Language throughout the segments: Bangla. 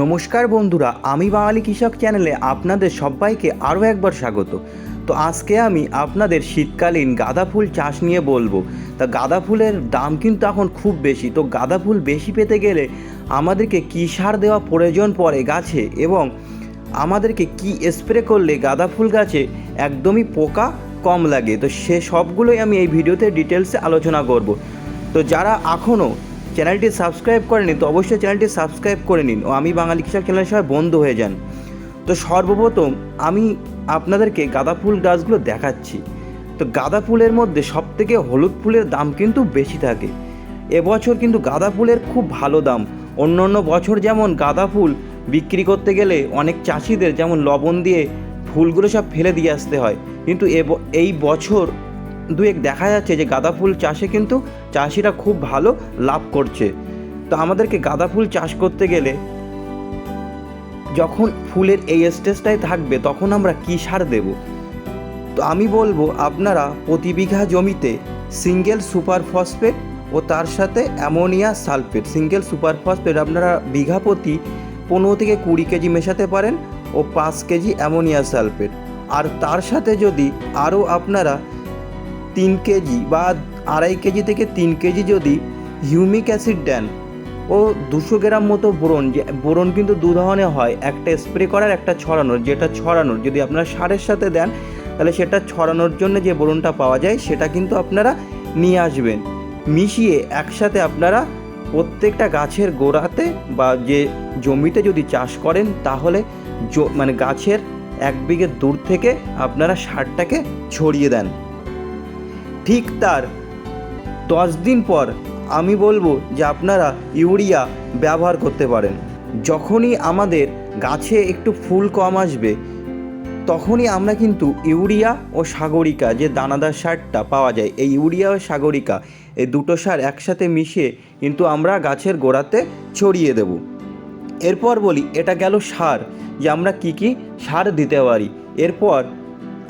নমস্কার বন্ধুরা, আমি বাঙালি কৃষক চ্যানেলে আপনাদের সবাইকে আরও একবার স্বাগত। তো আজকে আমি আপনাদের শীতকালীন গাঁদা ফুল চাষ নিয়ে বলব। তা গাঁদা ফুলের দাম কিন্তু এখন খুব বেশি। তো গাঁদা ফুল বেশি পেতে গেলে আমাদেরকে কী সার দেওয়া প্রয়োজন পড়ে গাছে এবং আমাদেরকে কি স্প্রে করলে গাঁদা ফুল গাছে একদমই পোকা কম লাগে? তো সে সবগুলোই আমি এই ভিডিওতে ডিটেলসে আলোচনা করব। তো যারা এখনও চ্যানেলটি সাবস্ক্রাইব করেনি তো অবশ্যই চ্যানেলটি সাবস্ক্রাইব করে নিন। ও আমি বাঙালি কৃষক চ্যানেলের সবাই বন্ধু হয়ে যান। তো সর্বপ্রথম আমি আপনাদেরকে গাঁদা ফুল গাছগুলো দেখাচ্ছি। তো গাঁদা ফুলের মধ্যে সবথেকে হলুদ ফুলের দাম কিন্তু বেশি থাকে। এবছর কিন্তু গাঁদা ফুলের খুব ভালো দাম। অন্য অন্য বছর যেমন গাঁদা ফুল বিক্রি করতে গেলে অনেক চাষিদের যেমন লবণ দিয়ে ফুলগুলো সব ফেলে দিয়ে আসতে হয়। কিন্তু এই বছর দুয়েক দেখা যাচ্ছে যে গাঁদা ফুল চাষে কিন্তু চাষিরা খুব ভালো লাভ করছে। তো আমাদেরকে গাঁদা ফুল চাষ করতে গেলে যখন ফুলের এই স্টেজটাই থাকবে, তখন আমরা কী সার দেব? তো আমি বলব, আপনারা প্রতি বিঘা জমিতে সিঙ্গেল সুপার ফসফেট ও তার সাথে ammonia sulphate, single super phosphate আপনারা বিঘা প্রতি পনেরো থেকে কুড়ি কেজি মেশাতে পারেন ও পাঁচ কেজি অ্যামোনিয়া সালফেট। আর তার সাথে যদি আরও আপনারা তিন কেজি বা আড়াই কেজি থেকে তিন কেজি যদি হিউমিক অ্যাসিড দেন ও দুশো গ্রাম মতো বোরন, যে বোরন কিন্তু দু ধরনের হয়, একটা স্প্রে করার, একটা ছড়ানোর, যেটা ছড়ানোর, যদি আপনারা সারের সাথে দেন, তাহলে সেটা ছড়ানোর জন্য যে বোরনটা পাওয়া যায়, সেটা কিন্তু আপনারা নিয়ে আসবেন। মিশিয়ে একসাথে আপনারা প্রত্যেকটা গাছের গোড়াতে বা যে জমিতে যদি চাষ করেন, তাহলে মানে গাছের এক বিঘে দূর থেকে আপনারা সারটাকে ছড়িয়ে দেন। ঠিক তার। দশ দিন পর আমি বলব যে আপনারা ইউরিয়া ব্যবহার করতে পারেন। যখনই আমাদের গাছে একটু ফুল কম আসবে, তখনই আমরা কিন্তু ইউরিয়া ও সাগরিকা যে দানাদার সারটা পাওয়া যায়, এই ইউরিয়া ও সাগরিকা, এই দুটো সার একসাথে মিশিয়ে কিন্তু আমরা গাছের গোড়াতে ছড়িয়ে দেব। এরপর বলি, এটা গেল সার যে আমরা কি কি সার দিতে পারি। এরপর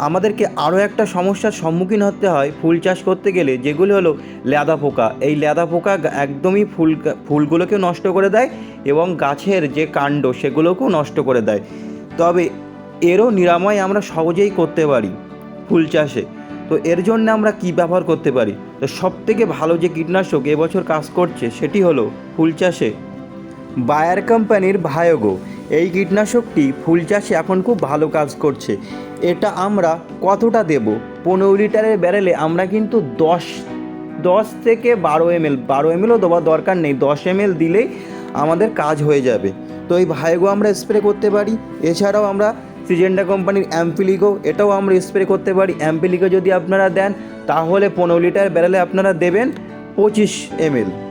আমাদেরকে আরও একটা সমস্যার সম্মুখীন হতে হয় ফুল চাষ করতে গেলে, যেগুলো হলো লেদা পোকা। এই লেদা পোকা একদমই ফুল ফুলগুলোকে নষ্ট করে দেয় এবং গাছের যে কাণ্ড, সেগুলোকেও নষ্ট করে দেয়। তবে এরও নিরাময় আমরা সহজেই করতে পারি ফুল চাষে। তো এর জন্য আমরা কি ব্যবহার করতে পারি? তো সবথেকে ভালো যে কীটনাশক এবছর কাজ করছে সেটি হলো ফুল চাষে। বায়ার কোম্পানির ভায়োগো। এই কীটনাশকটি ফুল চাষে এখন খুব ভালো কাজ করছে। এটা আমরা কতটা দেব? পনেরো লিটারের ব্যারেলে আমরা কিন্তু দশ দশ থেকে বারো এমএল, বারো এমএলও দেওয়ার দরকার নেই। দশ এমএল দিলেই আমাদের কাজ হয়ে যাবে। তো এই ভাইগো আমরা স্প্রে করতে পারি। এছাড়াও আমরা সিজেন্ডা কোম্পানির অ্যাম্পিলিগো এটাও আমরা স্প্রে করতে পারি। অ্যাম্পিলিগো যদি আপনারা দেন, তাহলে পনেরো লিটার ব্যারেলে আপনারা দেবেন পঁচিশ এমএল।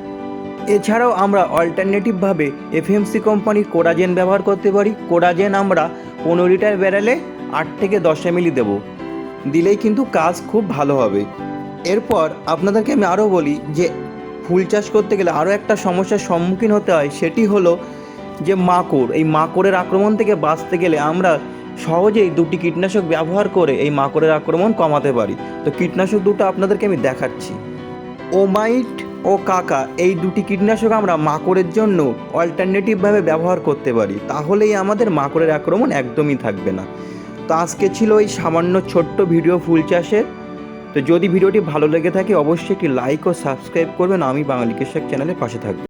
এছাড়াও আমরা অল্টারনেটিভভাবে এফএমসি কোম্পানির কোরাজেন ব্যবহার করতে পারি। কোরাজেন আমরা পনেরো লিটার ব্যারেলে আট থেকে দশ এমএলই দেবো। দিলেই কিন্তু কাজ খুব ভালো হবে। এরপর আপনাদেরকে আমি আরও বলি যে ফুল চাষ করতে গেলে আরও একটা সমস্যার সম্মুখীন হতে হয়, সেটি হলো যে মাকড়। এই মাকড়ের আক্রমণ থেকে বাঁচতে গেলে আমরা সহজেই দুটি কীটনাশক ব্যবহার করে এই মাকড়ের আক্রমণ কমাতে পারি। তো কীটনাশক দুটো আপনাদেরকে আমি দেখাচ্ছি। ওমাইট ও কাকা, এই দুটি কীটনাশক আমরা মাকড়ের জন্য অল্টারনেটিভভাবে ব্যবহার করতে পারি। তাহলেই আমাদের মাকড়ের আক্রমণ একদমই থাকবে না। তো আজকে ছিল এই সামান্য ছোট্ট ভিডিও ফুল চাষের। তো যদি ভিডিওটি ভালো লেগে থাকে, অবশ্যই একটি লাইক ও সাবস্ক্রাইব করবেন। আমি বাঙালি কৃষক চ্যানেলের পাশে থাকব।